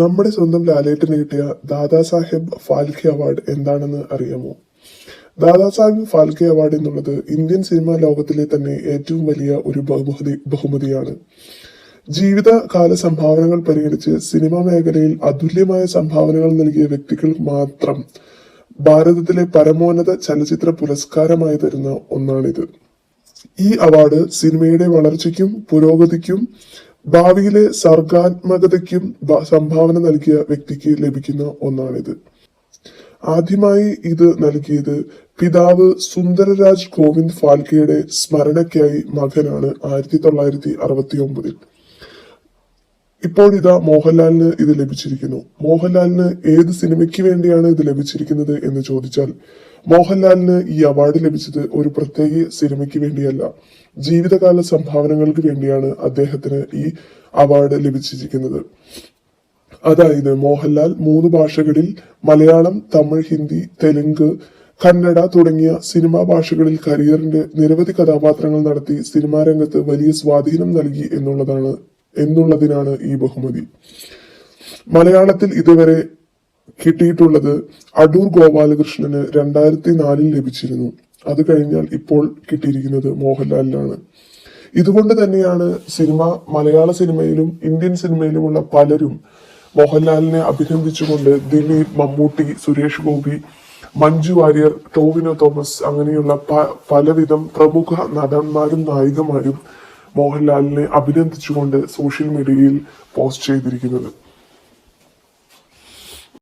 നമ്മുടെ സ്വന്തം ലാലേട്ടിന് കിട്ടിയ ദാദാസാഹേബ് ഫാൽക്കെ അവാർഡ് എന്താണെന്ന് അറിയാമോ? ദാദാസാഹേബ് ഫാൽക്കെ അവാർഡ് എന്നുള്ളത് ഇന്ത്യൻ സിനിമാ ലോകത്തിലെ തന്നെ ഏറ്റവും വലിയ ഒരു ബഹുമതി ബഹുമതിയാണ്. ജീവിതകാല സംഭാവനകൾ പരിഗണിച്ച് സിനിമാ മേഖലയിൽ അതുല്യമായ സംഭാവനകൾ നൽകിയ വ്യക്തികൾ മാത്രം ഭാരതത്തിലെ പരമോന്നത ചലച്ചിത്ര പുരസ്കാരമായി തരുന്ന ഒന്നാണിത്. ഈ അവാർഡ് സിനിമയുടെ വളർച്ചയ്ക്കും പുരോഗതിക്കും ഭാവിയിലെ സർഗാത്മകതയ്ക്കും സംഭാവന നൽകിയ വ്യക്തിക്ക് ലഭിക്കുന്ന ഒന്നാണിത്. ആദ്യമായി ഇത് നൽകിയത് പിതാവ് സുന്ദരരാജ് ഗോവിന്ദ് ഫാൽക്കെയുടെ സ്മരണയ്ക്കായി മകനാണ് ആയിരത്തി തൊള്ളായിരത്തി അറുപത്തി ഒമ്പതിൽ ഇപ്പോൾ ഇതാ മോഹൻലാലിന് ഇത് ലഭിച്ചിരിക്കുന്നു. മോഹൻലാലിന് ഏത് സിനിമയ്ക്ക് വേണ്ടിയാണ് ഇത് ലഭിച്ചിരിക്കുന്നത് എന്ന് ചോദിച്ചാൽ മോഹൻലാലിന് ഈ അവാർഡ് ലഭിച്ചത് ഒരു പ്രത്യേക സിനിമയ്ക്ക് വേണ്ടിയല്ല ജീവിതകാല സംഭാവനകൾക്ക് വേണ്ടിയാണ് അദ്ദേഹത്തിന് ഈ അവാർഡ് ലഭിച്ചിരിക്കുന്നത്. അതായത് മോഹൻലാൽ മൂന്ന് ഭാഷകളിൽ മലയാളം തമിഴ് ഹിന്ദി തെലുങ്ക് കന്നഡ തുടങ്ങിയ സിനിമാ ഭാഷകളിൽ കരിയറിന്റെ നിരവധി കഥാപാത്രങ്ങൾ നടത്തി സിനിമാ രംഗത്ത് വലിയ സ്വാധീനം നൽകി എന്നുള്ളതാണ് എന്നുള്ളതിനാണ് ഈ ബഹുമതി. മലയാളത്തിൽ ഇതുവരെ കിട്ടിയിട്ടുള്ളത് അടൂർ ഗോപാലകൃഷ്ണന് രണ്ടായിരത്തി നാലിൽ ലഭിച്ചിരുന്നു. അത് കഴിഞ്ഞാൽ ഇപ്പോൾ കിട്ടിയിരിക്കുന്നത് മോഹൻലാലിനാണ്. ഇതുകൊണ്ട് തന്നെയാണ് സിനിമ മലയാള സിനിമയിലും ഇന്ത്യൻ സിനിമയിലുമുള്ള പലരും മോഹൻലാലിനെ അഭിനന്ദിച്ചുകൊണ്ട് ദിലീപ് മമ്മൂട്ടി സുരേഷ് ഗോപി മഞ്ജു വാര്യർ ടോവിനോ തോമസ് അങ്ങനെയുള്ള പ- പലവിധം പ്രമുഖ നടന്മാരും നായികമാരും മോഹൻലാലിനെ അഭിനന്ദിച്ചുകൊണ്ട് സോഷ്യൽ മീഡിയയിൽ പോസ്റ്റ് ചെയ്തിരിക്കുന്നത്.